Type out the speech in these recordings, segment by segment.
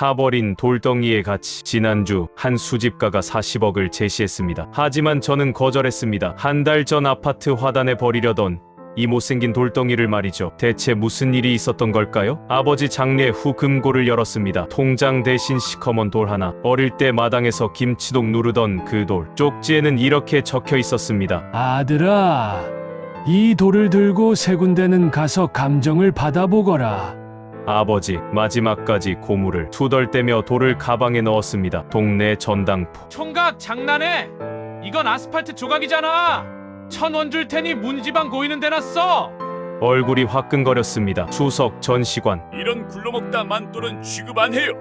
타버린 돌덩이의 가치. 지난주 한 수집가가 40억을 제시했습니다. 하지만 저는 거절했습니다. 한 달 전 아파트 화단에 버리려던 이 못생긴 돌덩이를 말이죠. 대체 무슨 일이 있었던 걸까요? 아버지 장례 후 금고를 열었습니다. 통장 대신 시커먼 돌 하나. 어릴 때 마당에서 김치독 누르던 그 돌. 쪽지에는 이렇게 적혀 있었습니다. 아들아, 이 돌을 들고 세 군데는 가서 감정을 받아보거라. 아버지 마지막까지 고무를 투덜대며 돌을 가방에 넣었습니다. 동네 전당포. 총각 장난해? 이건 아스팔트 조각이잖아. 천 원 줄 테니 문지방 고이는 데나 써. 얼굴이 화끈거렸습니다. 추석 전시관. 이런 굴러먹다 만돌은 취급 안 해요.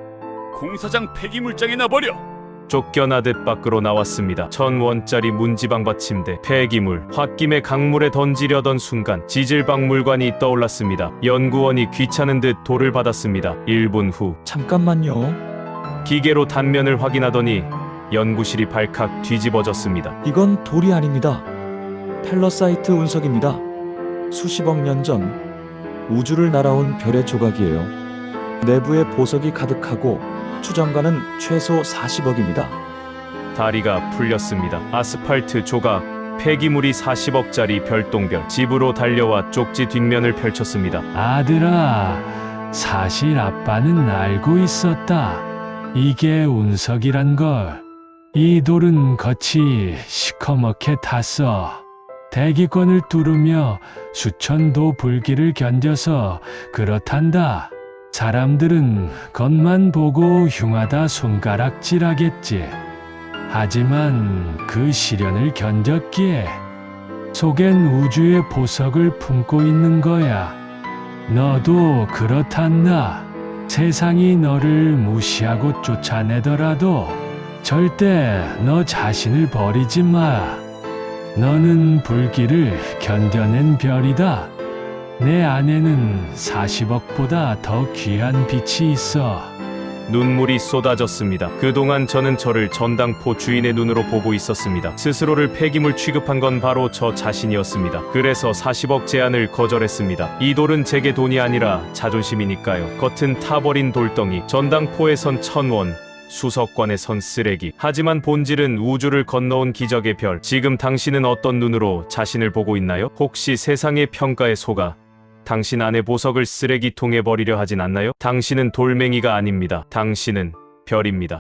공사장 폐기물장에 놔버려. 쫓겨나듯 밖으로 나왔습니다. 천 원짜리 문지방 받침대, 폐기물, 홧김에 강물에 던지려던 순간 지질박물관이 떠올랐습니다. 연구원이 귀찮은 듯 돌을 받았습니다. 1분 후 잠깐만요. 기계로 단면을 확인하더니 연구실이 발칵 뒤집어졌습니다. 이건 돌이 아닙니다. 텔러사이트 운석입니다. 수십억 년 전 우주를 날아온 별의 조각이에요. 내부에 보석이 가득하고 추정가는 최소 40억입니다. 다리가 풀렸습니다. 아스팔트 조각, 폐기물이 40억짜리 별똥별. 집으로 달려와 쪽지 뒷면을 펼쳤습니다. 아들아, 사실 아빠는 알고 있었다. 이게 운석이란 걸. 이 돌은 겉이 시커멓게 탔어. 대기권을 뚫으며 수천도 불길을 견뎌서 그렇단다. 사람들은 겉만 보고 흉하다 손가락질하겠지. 하지만 그 시련을 견뎠기에 속엔 우주의 보석을 품고 있는 거야. 너도 그렇단다. 세상이 너를 무시하고 쫓아내더라도 절대 너 자신을 버리지 마. 너는 불길을 견뎌낸 별이다. 내 안에는 40억보다 더 귀한 빛이 있어. 눈물이 쏟아졌습니다. 그동안 저는 저를 전당포 주인의 눈으로 보고 있었습니다. 스스로를 폐기물 취급한 건 바로 저 자신이었습니다. 그래서 40억 제안을 거절했습니다. 이 돌은 제게 돈이 아니라 자존심이니까요. 겉은 타버린 돌덩이, 전당포에선 천 원, 수석관에 선 쓰레기. 하지만 본질은 우주를 건너온 기적의 별. 지금 당신은 어떤 눈으로 자신을 보고 있나요? 혹시 세상의 평가에 속아 당신 안의 보석을 쓰레기통에 버리려 하진 않나요? 당신은 돌멩이가 아닙니다. 당신은 별입니다.